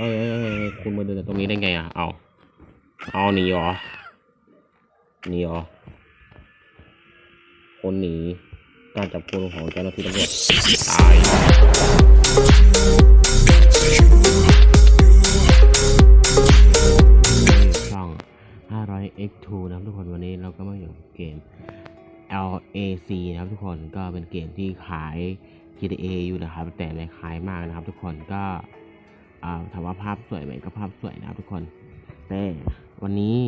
เอ้ยคุณมาเดินตรงนี้ได้ไงอะ เอา เอาหนีเหรอหนีเหรอ คนหนี การจับกุมของเจ้าหน้าที่ตำรวจตายช่อง 500x2 นะครับทุกคนวันนี้เราก็มาอยู่เกม LAC นะครับทุกคน ก็เป็นเกมที่ขาย GTA อยู่นะครับ แต่ไม่ขายมากนะครับทุกคนก็ ถามว่าภาพสวยไหมก็ภาพสวยนะครับทุกคน แต่วันนี้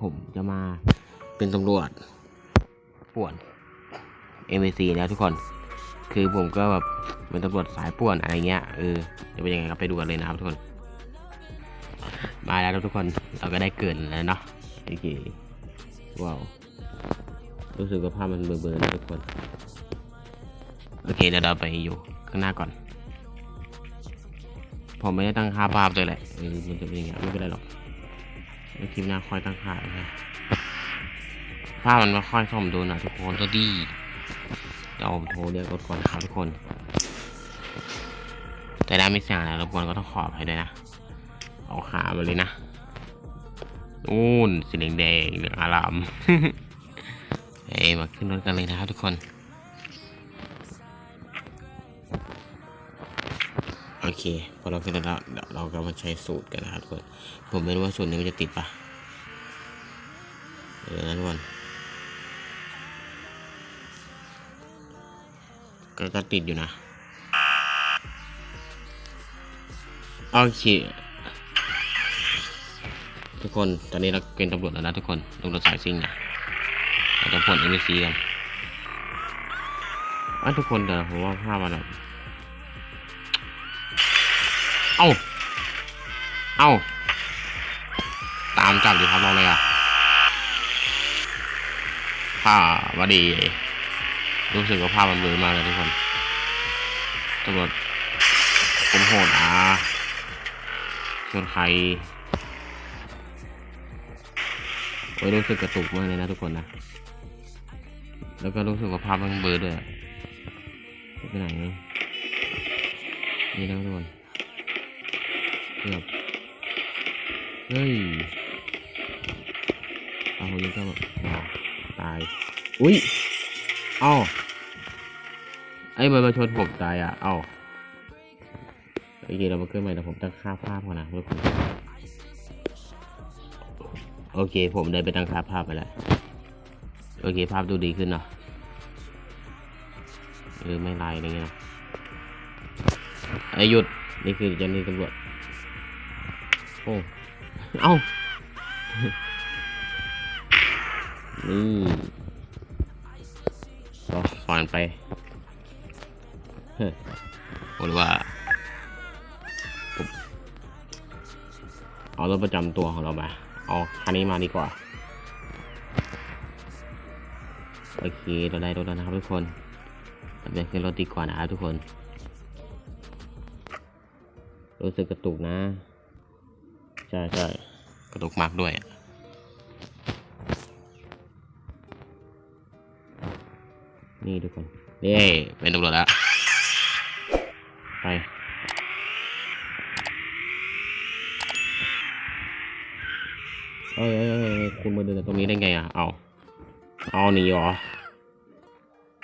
ผมจะมาเป็นตำรวจป่วน MAC นะทุกคน คือผมก็แบบเป็นตำรวจสายป่วนอะไรเงี้ยเออจะเป็นยังไงก็ไปดูกันเลยนะครับทุกคน มาแล้วทุกคนเราก็ได้เกินแล้วเนาะโอเคว้าวรู้สึกว่าภาพมันเบลอๆนะทุกคน โอเคเดี๋ยวเราไปอยู่ข้างหน้าก่อน ผมไม่ได้ตั้งค่าภาพเลยแหละเออมันจะเป็นอย่างเงี้ยไม่เป็นไรหรอกในคลิปหน้าค่อยตั้งค่านะภาพมันไม่ค่อยสมดุลนะทุกคนก็ดีเดี๋ยวผมโทรเรียกรถก่อนนะครับทุกคน แต่ได้ไม่เสียงนะรบกวนก็ต้องขออภัยด้วยนะ เอาขามาเลยนะนู่นสีแดงๆเหลืองอารามเอ้ยมาขึ้นรถกันเลยนะครับทุกคน โอเค พอเราขึ้นรถแล้วเดี๋ยวเราก็มาใช้สูตรกันนะครับทุกคนผมไม่รู้ว่าสูตรนี้มันจะติดปะเออนะทุกคนก็ก็ติดอยู่นะ โอเค ทุกคน ตอนนี้เราเป็นตำรวจแล้วนะทุกคนตำรวจสายซิ่งนะเราจะผลเอ็มซีกันอะทุกคนแต่ผมว่าภาพมันแบบ เอ้าเอ้าตามจับดิครับเราเลยอะผ้าบดี รู้สึกว่าภาพมันเบลอมากเลยทุกคนตำรวจผมโหดอะชนใครโอ้ยรู้สึกกระตุกมากเลยนะทุกคนนะ แล้วก็รู้สึกว่าภาพมันเบลอด้วยอะไปไหนนี่นะทุกคน เกือบเฮ้ยเอาคนนี้ก็แบบอ่าตาย อุ้ย เอ้าไอ้มันมาชนผมตายอะ เอ้าโอเคเรามาขึ้นใหม่แต่ผมตั้งค่าภาพก่อนนะทุกคนโอเค ผมได้ไปตั้งค่าภาพไปแล้ว โอเค ภาพดูดีขึ้นเนาะเออไม่ลายอะไรเงี้ยนะไอ้หยุด นี่คือเจ้าหน้าที่ตำรวจ โอ้เอ้านี่ก็ฟอนไปเฮ้ยบอกเลยว่าผมเอารถประจำตัวของเรามา เอาคันนี้มาดีกว่า โอเค เราได้รถแล้วนะครับทุกคนเราไปขึ้นรถดีกว่านะครับทุกคน รู้สึกกระตุกนะใช่ใช่กระตุกมากด้วยนี่ทุกคนนี่เป็นตำรวจแล้ว ไปเอ้ยเอ้ยเอ้ยเอ้ยคุณมาเดินตรงนี้ได้ไงอะ เอา เอาหนีเหรอ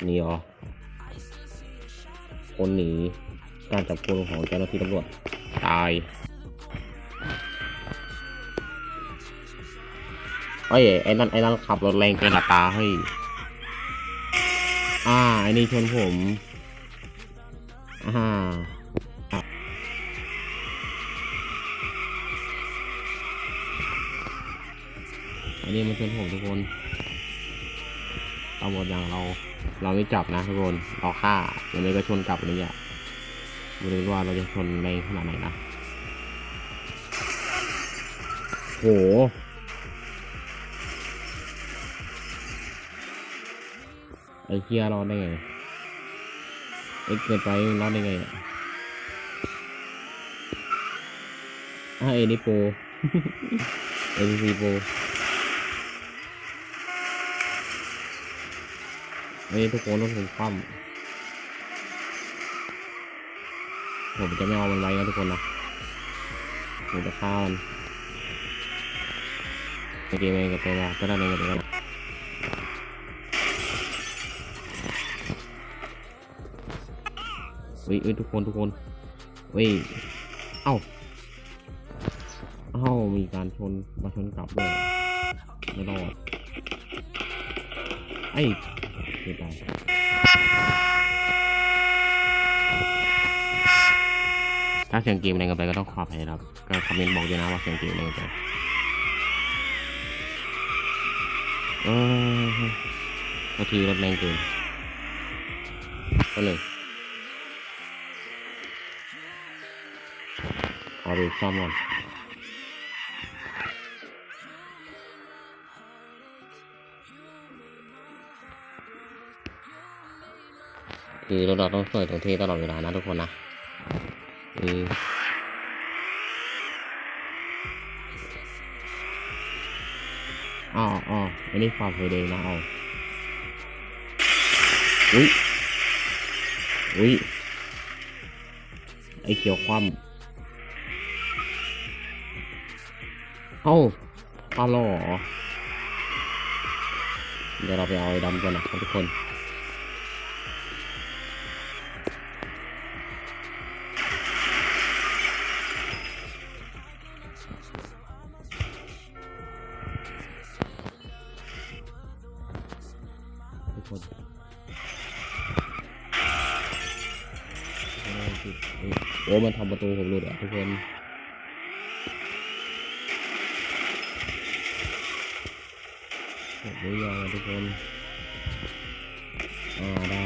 หนีเหรอ คนหนี การจับกุมของเจ้าหน้าที่ตำรวจ ตาย เอ้ยไอ้นั่นไอ้นั่นขับรถแรงเกินอัตราเฮ้ยอ่าไอ้นี่ชนผมอ่าอันนี้มันชนผมทุกคนตำรวจอย่างเรา เราไม่จับนะทุกคนเราฆ่าอย่างนี้ก็ชนกลับอะไรเงี้ยไม่รู้ว่าเราจะชนแรงขนาดไหนนะโห ไอ้เคียรอดได้ไงไอ้เกินไปรอดได้ไงอะอะเอนี่โปรเอ็นซีโปรนี่ทุกคนต้องผมคว่ำผมจะไม่เอามันไว้นะทุกคนนะผมจะฆ่ามันในเกมเองกับตัวเราก็ได้ในเกมกันเฮ้ยเฮ้ยทุกคนทุกคนเฮ้ยเอ้าเอ้ามีการชนมาชนกลับด้วยไม่รอดไอ้เกิดอะไรถ้าเสียงเกมแรงเกินไปก็ต้องขออภัยครับก็คอมเมนต์บอกด้วยนะว่าเสียงเกมแรงเกินไปเออก็ทีรถแรงเกินก็เลยาไปซ่อมก่อนคือรถเราต้องสวยตรงที่ตลอดเวลานะทุกคนนะเอออ๋ออ๋ออันนี้ฝ่าไฟแดงนะเอาอุ้ยอุ้ยไอเขียวคว่ำ เอ้าปลาหล่อเหรอเดี๋ยวเราไปเอาไอ้ดำก่อนนะครับทุกคนทุกคนโอ้ยโอ้มันทำประตูผมหลุดอะทุกคน หมดหรือยังทุกคน อ่าได้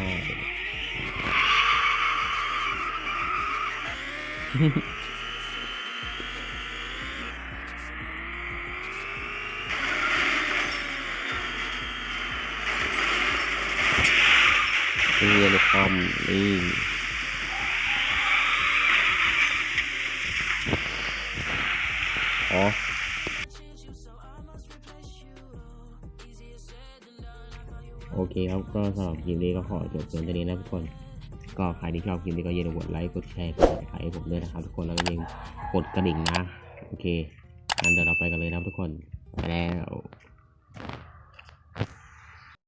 คือในคอมนี่อ๋อ เคครับก็สำหรับคลิปนี้ก็ขอจบเพียงเท่านี้นะทุกคน ก็ใครที่ชอบคลิปนี้ก็อย่าลืมกดไลค์กดแชร์กดติดตามให้ผมด้วยนะครับทุกคนแล้วก็ยังกดกระดิ่งนะ โอเคงั้นเดี๋ยวเราไปกันเลยนะทุกคนไปแล้ว